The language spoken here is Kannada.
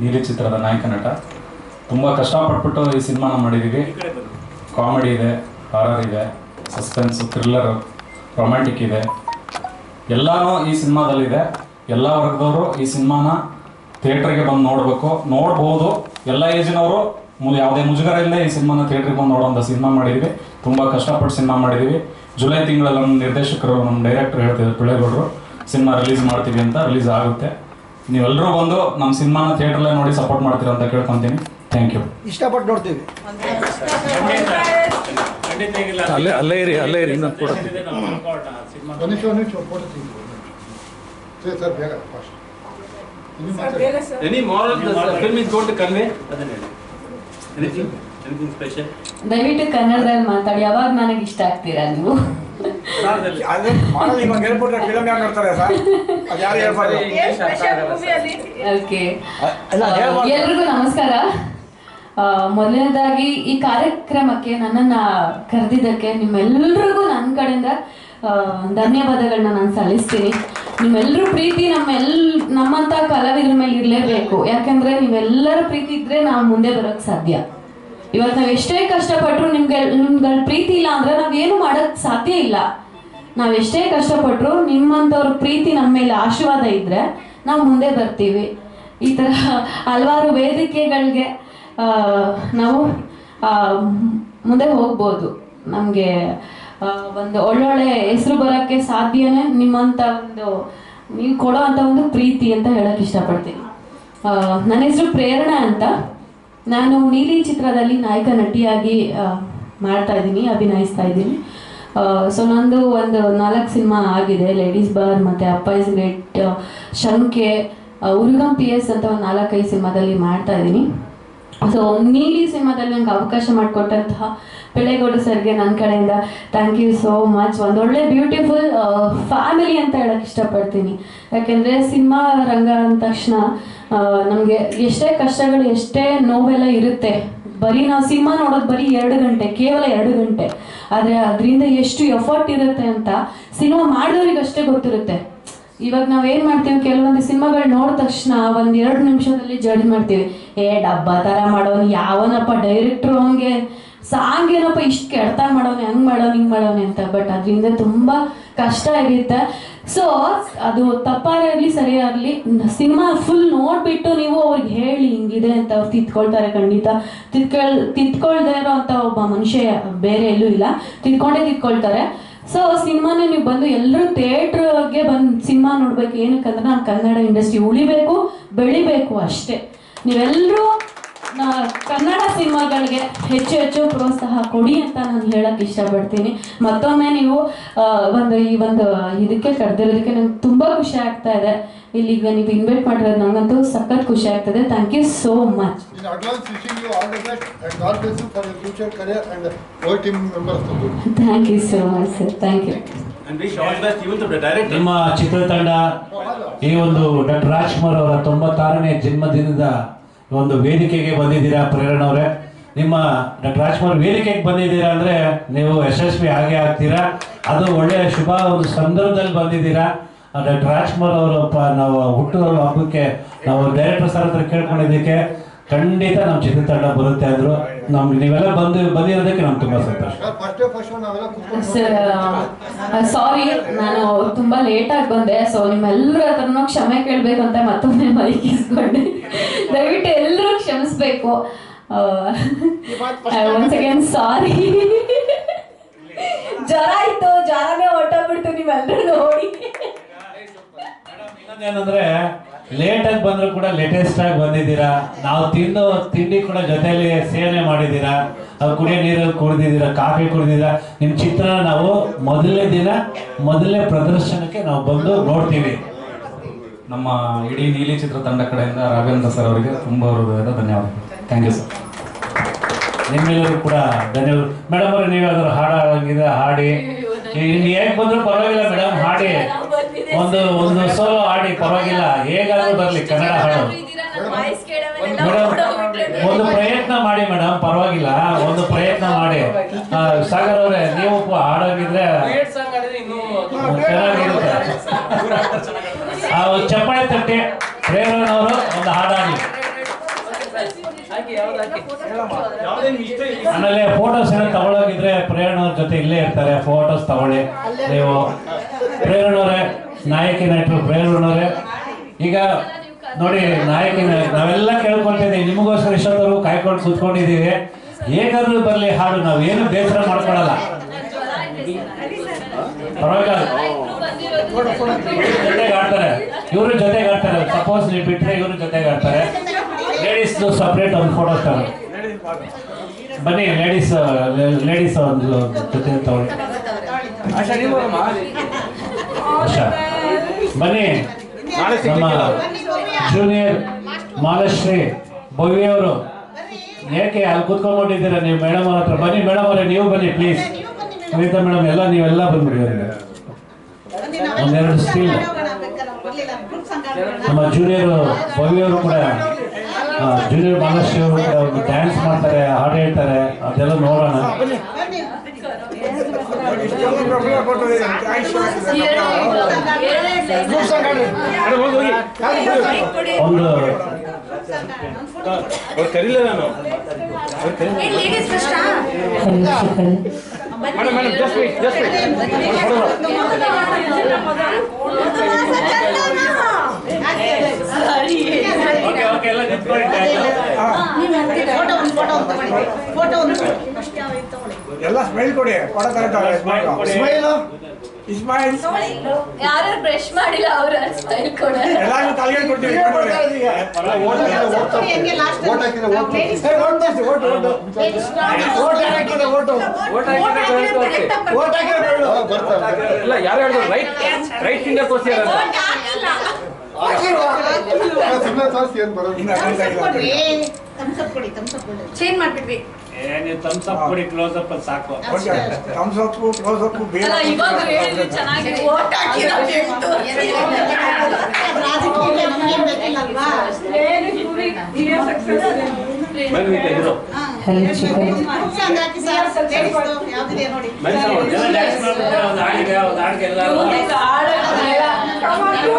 ನೀಲಿ ಚಿತ್ರದ ನಾಯಕ ನಟ. ತುಂಬ ಕಷ್ಟಪಟ್ಬಿಟ್ಟು ಈ ಸಿನಿಮಾನ ಮಾಡಿದ್ದೀವಿ ಕಾಮಿಡಿ ಇದೆ ಹಾರರ್ ಇದೆ ಸಸ್ಪೆನ್ಸ್ ಥ್ರಿಲ್ಲರ್ ರೊಮ್ಯಾಂಟಿಕ್ ಇದೆ. ಎಲ್ಲಾನು ಈ ಸಿನಿಮಾದಲ್ಲಿದೆ. ಎಲ್ಲ ವರ್ಗದವರು ಈ ಸಿನಿಮಾನ ಥಿಯೇಟ್ರಿಗೆ ಬಂದು ನೋಡಬೇಕು. ನೋಡ್ಬೋದು. ಎಲ್ಲ ಏಜಿನವರು ಯಾವುದೇ ಮುಜುಗರ ಇಲ್ಲದೆ ಈ ಸಿನಿಮಾನ ಥಿಯೇಟ್ರಿಗೆ ಬಂದು ನೋಡೋಂಥ ಸಿನಿಮಾ ಮಾಡಿದ್ದೀವಿ ತುಂಬ ಕಷ್ಟಪಟ್ಟು ಸಿನಿಮಾ ಮಾಡಿದ್ದೀವಿ ಜುಲೈ ತಿಂಗಳಲ್ಲಿ ನಮ್ಮ ನಿರ್ದೇಶಕರು ನಮ್ಮ ಡೈರೆಕ್ಟರ್ ಹೇಳ್ತಿದ್ರು ಪಿಳೆಗೌಡರು ಸಿನಿಮಾ ರಿಲೀಸ್ ಮಾಡ್ತೀವಿ ಅಂತ ರಿಲೀಸ್ ಆಗುತ್ತೆ. ನೀವೆಲ್ಲರೂ ಬಂದು ನಮ್ಮ ಸಿನಿಮಾನ ಥಿಯೇಟ್ರಲ್ಲೇ ನೋಡಿ ಸಪೋರ್ಟ್ ಮಾಡ್ತೀರ ಅಂತ ಕೇಳ್ಕೊಂತೀನಿ. ಥ್ಯಾಂಕ್ ಯು ಇಷ್ಟಪಟ್ಟು ನೋಡ್ತೀವಿ. ಅಲ್ಲೇ ಅಲ್ಲೇ ಇರಿ ಅಲ್ಲೇ ಇರಿ. ಇನ್ನೊಂದು ಸ್ಪೆಷಲ್ ದಯವಿಟ್ಟು ಕನ್ನಡದಲ್ಲಿ ಮಾತಾಡಿ. ಯಾವಾಗ ನನಗೆ ಇಷ್ಟ ಆಗ್ತೀರಾ ನೀವು? ಅದು ಮಾಡೋದು ಇವಾಗ ಹೇಳ್ಬಿಟ್ರೆ ಫಿಲಮ್ ಯಾರು ನೋಡ್ತಾರೆ ಸರ್? ಅದು ಯಾರು ಹೇಳ್ಬಾರ್ದು ಓಕೆ. ಅಲ್ಲ, ಹೇಳ್ಬಾರ್ದು. ಎಲ್ರಿಗೂ ನಮಸ್ಕಾರ. ಆ, ಮೊದಲನೇದಾಗಿ ಈ ಕಾರ್ಯಕ್ರಮಕ್ಕೆ ನನ್ನನ್ನ ಕರೆದಿದ್ದಕ್ಕೆ ನಿಮ್ಮೆಲ್ರಿಗೂ ನನ್ನ ಕಡೆಯಿಂದ ಆ, ಧನ್ಯವಾದಗಳನ್ನ ನಾನು ಸಲ್ಲಿಸ್ತೀನಿ. ನಿಮ್ಮೆಲ್ಲರೂ ಪ್ರೀತಿ ನಮ್ಮೆಲ್ ನಮ್ಮಂತ ಕಲಾವಿದ್ರ ಮೇಲೆ ಇರಲೇಬೇಕು. ಯಾಕಂದ್ರೆ ನೀವೆಲ್ಲರ ಪ್ರೀತಿ ಇದ್ರೆ ನಾವು ಮುಂದೆ ಬರೋಕ್ ಸಾಧ್ಯ. ಇವತ್ತು ನಾವು ಎಷ್ಟೇ ಕಷ್ಟಪಟ್ಟರು ನಿಮ್ಗೆ ನಿಮ್ಗಳ ಪ್ರೀತಿ ಇಲ್ಲ ಅಂದ್ರೆ ನಾವೇನು ಮಾಡೋಕ್ ಸಾಧ್ಯ ಇಲ್ಲ. ನಾವು ಎಷ್ಟೇ ಕಷ್ಟಪಟ್ಟರು ನಿಮ್ಮಂಥವ್ರ ಪ್ರೀತಿ ನಮ್ಮ ಮೇಲೆ ಆಶೀರ್ವಾದ ಇದ್ರೆ ನಾವು ಮುಂದೆ ಬರ್ತೀವಿ. ಈ ಥರ ಹಲವಾರು ವೇದಿಕೆಗಳಿಗೆ ನಾವು ಮುಂದೆ ಹೋಗ್ಬೋದು. ನಮಗೆ ಒಂದು ಒಳ್ಳೊಳ್ಳೆ ಹೆಸರು ಬರೋಕ್ಕೆ ಸಾಧ್ಯನೇ ನಿಮ್ಮಂಥ ಒಂದು, ನೀವು ಕೊಡೋ ಅಂಥ ಒಂದು ಪ್ರೀತಿ ಅಂತ ಹೇಳೋಕ್ಕೆ ಇಷ್ಟಪಡ್ತೀನಿ. ನನ್ನ ಹೆಸರು ಪ್ರೇರಣಾ ಅಂತ. ನಾನು ನೀಲಿ ಚಿತ್ರದಲ್ಲಿ ನಾಯಕ ನಟಿಯಾಗಿ ಮಾಡ್ತಾ ಇದ್ದೀನಿ, ಅಭಿನಯಿಸ್ತಾ ಇದ್ದೀನಿ. ಸೊ ನಂದು ಒಂದು ನಾಲ್ಕು ಸಿನಿಮಾ ಆಗಿದೆ ಲೇಡೀಸ್ ಬಾರ್ ಮತ್ತು ಅಪ್ಪ ಇಸ್ ಗ್ರೇಟ್ ಶಂಕೆ ಉರುಗಂ ಪಿ ಎಸ್ ಅಂತ ಒಂದು ನಾಲ್ಕೈದು ಸಿನಿಮಾದಲ್ಲಿ ಮಾಡ್ತಾ ಇದ್ದೀನಿ ಸೊ ನೀಲಿ ಸಿನಿಮಾದಲ್ಲಿ ನಂಗೆ ಅವಕಾಶ ಮಾಡಿಕೊಟ್ಟಂತಹ ಪಿಳ್ಳೇಗೌಡ ಸರ್ಗೆ ನನ್ನ ಕಡೆಯಿಂದ ಥ್ಯಾಂಕ್ ಯು ಸೋ ಮಚ್ ಒಂದೊಳ್ಳೆ ಬ್ಯೂಟಿಫುಲ್ ಫ್ಯಾಮಿಲಿ ಅಂತ ಹೇಳಕ್ಕೆ ಇಷ್ಟಪಡ್ತೀನಿ. ಯಾಕೆಂದರೆ ಸಿನಿಮಾ ರಂಗ ಅಂದ ತಕ್ಷಣ ನಮಗೆ ಎಷ್ಟೇ ಕಷ್ಟಗಳು, ಎಷ್ಟೇ ನೋವೆಲ್ಲ ಇರುತ್ತೆ. ಬರೀ ನಾವು ಸಿನಿಮಾ ನೋಡೋದು ಬರೀ ಎರಡು ಗಂಟೆ, ಕೇವಲ ಎರಡು ಗಂಟೆ. ಆದರೆ ಅದರಿಂದ ಎಷ್ಟು ಎಫರ್ಟ್ ಇರುತ್ತೆ ಅಂತ ಸಿನಿಮಾ ಮಾಡಿದವ್ರಿಗೆ ಅಷ್ಟೇ ಗೊತ್ತಿರುತ್ತೆ. ಇವಾಗ ನಾವ್ ಏನ್ ಮಾಡ್ತೀವಿ, ಕೆಲವೊಂದು ಸಿನಿಮಾಗಳು ನೋಡಿದ ತಕ್ಷಣ ಒಂದ್ ಎರಡು ನಿಮಿಷದಲ್ಲಿ ಜಡ್ಜ್ ಮಾಡ್ತೀವಿ. ಏ, ಡಬ್ಬ ತರ ಮಾಡೋನು, ಯಾವನಪ್ಪ ಡೈರೆಕ್ಟ್ರು ಅವನ್ಗೆ ಸಾಂಗ್ ಏನಪ್ಪ ಇಷ್ಟು ಕೆಡ್ತ ಮಾಡೋನೆ, ಹೆಂಗ್ ಮಾಡೋನು, ಹಿಂಗೆ ಮಾಡೋನೆ ಅಂತ. ಬಟ್ ಅದರಿಂದ ತುಂಬಾ ಕಷ್ಟ ಇರುತ್ತೆ. ಸೊ ಅದು ತಪ್ಪಾಗಿರಲಿ ಸರಿಯಾಗಲಿ ಸಿನಿಮಾ ಫುಲ್ ನೋಡ್ಬಿಟ್ಟು ನೀವು ಅವ್ರಿಗೆ ಹೇಳಿ ಹಿಂಗಿದೆ ಅಂತ ಅವ್ರು ತಿದ್ಕೊಳ್ತಾರೆ ಖಂಡಿತ. ತಿದ್ಕೊಳ್, ತಿದ್ಕೊಳ್ದೇ ಇರೋ ಒಬ್ಬ ಮನುಷ್ಯ ಬೇರೆ ಎಲ್ಲೂ ಇಲ್ಲ. ತಿದ್ಕೊಂಡೇ ತಿದ್ಕೊಳ್ತಾರೆ. ಸೊ ಸಿನಿಮಾನೇ ನೀವು ಬಂದು ಎಲ್ಲರೂ ಥಿಯೇಟ್ರಿಗೆ ಬಂದು ಸಿನಿಮಾ ನೋಡ್ಬೇಕು. ಏನಕ್ಕಂದ್ರೆ ನಾನು ಕನ್ನಡ ಇಂಡಸ್ಟ್ರಿ ಉಳಿಬೇಕು, ಬೆಳಿಬೇಕು ಅಷ್ಟೇ. ನೀವೆಲ್ಲರೂ ಕನ್ನಡ ಸಿನಿಮಾಗಳಿಗೆ ಹೆಚ್ಚು ಹೆಚ್ಚು ಪ್ರೋತ್ಸಾಹ ಕೊಡಿ ಅಂತ ನಾನು ಹೇಳಕ್ ಇಷ್ಟಪಡ್ತೀನಿ. ಮತ್ತೊಮ್ಮೆ ನೀವು ಒಂದು ಈ ಒಂದು ಇದಕ್ಕೆ ಕರೆದಿರೋದಕ್ಕೆ ನಂಗೆ ತುಂಬ ಖುಷಿ ಆಗ್ತಾ ಇದೆ. ಇಲ್ಲಿಗೆ ನೀವು ಇನ್ವೈಟ್ ಮಾಡಿರೋದು ನಂಗಂತೂ ಸಖತ್ ಖುಷಿ ಆಗ್ತದೆ thank you so much. Thank you so much sir thank you ನಿಮ್ಮ ಚಿತ್ರತಂಡ ಈ ಒಂದು ಡಾಕ್ಟರ್ ರಾಜ್ಕುಮಾರ್ ಅವರ ತೊಂಬತ್ತಾರನೇ ಜನ್ಮದಿನದ ಒಂದು ವೇದಿಕೆಗೆ ಬಂದಿದ್ದೀರಾ ಪ್ರೇರಣ ಅವರೇ ನಿಮ್ಮ ಡಾಕ್ಟರ್ ರಾಜ್ಕುಮಾರ್ ವೇದಿಕೆಗೆ ಬಂದಿದ್ದೀರಾ ಅಂದ್ರೆ ನೀವು ಯಶಸ್ವಿ ಆಗೇ ಆಗ್ತೀರಾ? ಅದು ಒಳ್ಳೆಯ ಶುಭ, ಒಂದು ಸಂದರ್ಭದಲ್ಲಿ ಬಂದಿದ್ದೀರಾ? ಡಾಕ್ಟರ್ ರಾಜ್ಕುಮಾರ್ ಅವರ ಪ- ನಾವು ಹುಟ್ಟುವ ಹಬ್ಬಕ್ಕೆ ನಾವು ಡೈರೆಕ್ಟರ್ ಸರ್ ಹತ್ರ ಕೇಳ್ಕೊಂಡಿದ್ದಕ್ಕೆ ಖಂಡಿತ ನಮ್ಮ ಚಿತ್ರತಂಡ ಬರುತ್ತೆ ಅಂದ್ರು. ನಮ್ಗೆ ನೀವೆಲ್ಲ ಬಂದು ಬಂದಿರೋದಕ್ಕೆ ನಮ್ಗೆ ತುಂಬಾ ಸಂತೋಷ ಸರ್ ಸಾರಿ ನಾನು ತುಂಬಾ ಲೇಟ್ ಆಗಿ ಬಂದೆ ಸೊ ನಿಮ್ಮೆಲ್ಲರ ಹತ್ರನೂ ಕ್ಷಮೆ ಕೇಳಬೇಕು ಅಂತ ಮತ್ತೊಮ್ಮೆ ಮೈಕ್ ಇಸ್ಕೊಂಡೆ ದಯವಿಟ್ಟು ಎಲ್ಲರೂ ಕ್ಷಮಿಸ್ಬೇಕು ಒನ್ಸ್ ಅಗೇನ್ ಸಾರಿ ಜ್ವರ ಆಯ್ತು ಜ್ವರನೇ ಹೊಟ್ಟೋಗ್ಬಿಡ್ತು ನೀವೆಲ್ಲರೂ ನೋಡಿ ಇನ್ನೊಂದೇನಂದ್ರೆ ಲೇಟ್ ಆಗಿ ಬಂದ್ರು ಕೂಡ ಲೇಟೆಸ್ಟ್ ಆಗಿ ಬಂದಿದ್ದೀರಾ? ನಾವು ತಿನ್ನೋ ತಿಂಡಿ ಕೂಡ ಜೊತೆಯಲ್ಲಿ ಸೇವನೆ ಮಾಡಿದ್ದೀರಾ? ಅದು ಕುಡಿಯೋ ನೀರು ಕುಡಿದಿದ್ದೀರಾ? ಕಾಫಿ ಕುಡಿದಿದ್ದೀರಾ? ನಿಮ್ಮ ಚಿತ್ರ ನಾವು ಮೊದಲನೇ ದಿನ ಮೊದಲನೇ ಪ್ರದರ್ಶನಕ್ಕೆ ನಾವು ಬಂದು ನೋಡ್ತೀವಿ. ನಮ್ಮ ಇಡೀ ನೀಲಿ ಚಿತ್ರ ತಂಡ ಕಡೆಯಿಂದ ರಾಘವೇಂದ್ರ ಸರ್ ಅವರಿಗೆ ತುಂಬ ಹೃದಯದ ಧನ್ಯವಾದಗಳು ಥ್ಯಾಂಕ್ ಯು ಸರ್ ನಿಮ್ಮೆಲ್ಲರೂ ಕೂಡ ಧನ್ಯವಾದ. ಮೇಡಮ್ ಅವರು ನೀವು ಅದರ ಹಾಡು ಹಾಡಂಗಿದೆ ಹಾಡಿ. ಹೇಗೆ ಬಂದ್ರು ಪರವಾಗಿಲ್ಲ ಮೇಡಮ್ ಹಾಡಿ. ಒಂದು ಒಂದು ಸೋಲು ಆಡಿ ಪರವಾಗಿಲ್ಲ. ಹೇಗಾದ್ರೂ ಬರ್ಲಿ ಕನ್ನಡ ಹಾಡು ಮೇಡಮ್ ಒಂದು ಪ್ರಯತ್ನ ಮಾಡಿ ಮೇಡಮ್ ಪರವಾಗಿಲ್ಲ. ಒಂದು ಪ್ರಯತ್ನ ಮಾಡಿ. ಸಾಗರ್ ಅವರೇ ನೀವು ಹಾಡೋಗಿದ್ರೆ ಚೆನ್ನಾಗಿರುತ್ತೆ. ಚಪ್ಪಾಳೆ ತಟ್ಟಿ ಪ್ರೇರಣವರು ಒಂದು ಹಾಡಾಗಿ ಆಮೇಲೆ ಫೋಟೋಸ್ ಏನೋ ತಗೊಳಗಿದ್ರೆ ಪ್ರೇರಣವ್ರ ಜೊತೆ ಇಲ್ಲೇ ಇರ್ತಾರೆ. ಫೋಟೋಸ್ ತಗೊಳ್ಳಿ. ನೀವು ಪ್ರೇರಣವರೇ ನಾಯಕಿ ನಟರು ಪ್ರೇರಣವರೇ ಈಗ ನೋಡಿ ನಾಯಕಿ ನಾವೆಲ್ಲ ಕೇಳ್ಕೊಳ್ತಿದ್ದೀವಿ. ನಿಮಗೋಸ್ಕರ ಇಷ್ಟೊತ್ತವರೆಗೂ ಕಾಯ್ಕೊಂಡು ಕೂತ್ಕೊಂಡಿದ್ದೀವಿ. ಹೇಗಾದ್ರೂ ಬರಲಿ ಹಾಡು ನಾವು ಏನು ಬೇಸರ ಮಾಡ್ಕೊಳಲ್ಲ ಪರವಾಗಿಲ್ಲ. ಜೊತೆಗೆ ಆಡ್ತಾರೆ ಇವರು ಜೊತೆಗೆ ಆಡ್ತಾರೆ ಸಪೋಸ್ ನೀವು ಬಿಟ್ಟರೆ ಇವರು ಜೊತೆಗೆ ಆಡ್ತಾರೆ ಲೇಡೀಸ್ ಸಪ್ರೇಟ್ ಒಂದು ಫೋಟೋ ತಗೊಳ್ಳಿ. ಬನ್ನಿ ಲೇಡೀಸ್ ಲೇಡೀಸ್ ಒಂದು ಜೊತೆ ತಗೊಳ್ಳಿ. ಅಷ್ಟ ಆಶಾ. ಬನ್ನಿ. ನಮ್ಮ ಜೂನಿಯರ್ ಮಾಲಶ್ರೀ ಭವ್ಯ ಅವರು. ಏಕೆ ಅಲ್ಲಿ ಕುತ್ಕೊಂಡ್ಬಿಟ್ಟಿದ್ದೀರ ನೀವು ಮೇಡಮ್ ಅವ್ರ ಹತ್ರ? ಬನ್ನಿ ಮೇಡಮ್ ಅವರೇ ನೀವು ಬನ್ನಿ ಪ್ಲೀಸ್ ಸುನೀತಾ ಮೇಡಮ್ ಎಲ್ಲ ನೀವೆಲ್ಲ ಬಂದ್ಬಿಡಿ ಅವರಿಗೆ ಒಂದೆರಡು ಸ್ಟೀಲ್ ನಮ್ಮ ಜೂನಿಯರ್ ಭವ್ಯ ಅವರು ಕೂಡ ಜೂನಿಯರ್ ಮಾಲಶ್ರೀ ಅವರು ಡ್ಯಾನ್ಸ್ ಮಾಡ್ತಾರೆ ಹಾಡು ಹೇಳ್ತಾರೆ ಅದೆಲ್ಲ ನೋಡೋಣ ಇಷ್ಟೊಂದು ಪ್ರಬಲ ಕೊಟ್ಟಿದ್ದೀರಿ. ಥ್ಯಾಂಕ್ಸ್ ಗ್ರೂಪ್ ಸಾಂಗ್ ಹಾಡಿ. ಅರೆ ಹೋಗಿ ಹೋಗಿ ಯಾರು ಬಿಡಿ? ಒಂದು ಅವ್ರು ಕರೀಲ ನಾನು madam madam just wait just wait okay okay ಎಲ್ಲ ನಿಂತ್ಕೊಳ್ಳಿ ಎಲ್ಲ ಸ್ಮೈಲ್ ಕೊಡಿ. ಕೊಡ ಕರೆಕ್ಟ್ ಸ್ಮೈಲ್ ಇಸ್ಮಾಯಿಲ್ ಯಾರು ಬ್ರಷ್ ಮಾಡಿಲ್ಲ ಅವ್ರ ಸ್ಟೈಲ್ ಕೊಡ. ಎಲ್ಲಾರು ತಲೆಗೆ ಕೊಡ್ತೀವಿ. ಓಟ್ ಹಾಕಿದ್ರೆ ಓಟ್ ಏ, ಓಟ್ ತೋರ್ಸಿ, ಓಟ್. ಓಟ್ ಓಟ್ ಹಾಕಿದ್ರೆ ಓಟು ಓಟ್ ಹಾಕಿದ್ರೆ. ಬರ್ತಾರೆ ಇಲ್ಲ ಯಾರು ಹೇಳಿದ್ರು ರೈಟ್ ರೈಟ್ ಫಿಂಗರ್ ತೋರಿಸಿ ಸುಮ್ಮನೆ ತೋರಿಸಿ ಏನು ಬರೋದು? ಇನ್ನು ಅದೊಂದು ಕೊಡಿ ಚೇಂಜ್ ಮಾಡ್ಬಿಟ್ವಿ ಏ ನೀವು ಕೊಡಿ ಕ್ಲೋಸ್ ಅಪ್ ಅಲ್ಲಿ ಸಾಕು okay thumbs up close up ಬೇಡ ಅಲ್ಲ ಇವಾಗ ಹೇಳಿದ್ರು ಚೆನ್ನಾಗಿ ಓಟ್ ಬನ್ನಿ ತೆಗೆದು ಎಲ್ಲ ಡ್ಯಾನ್ಸ್ ಮಾಡ್ತಾರೆ ಒಂದು ಹಾಡಿಗೆ ಒಂದು ಹಾಡಿಗೆ ಎಲ್ಲ ಹಾಕಿರೋ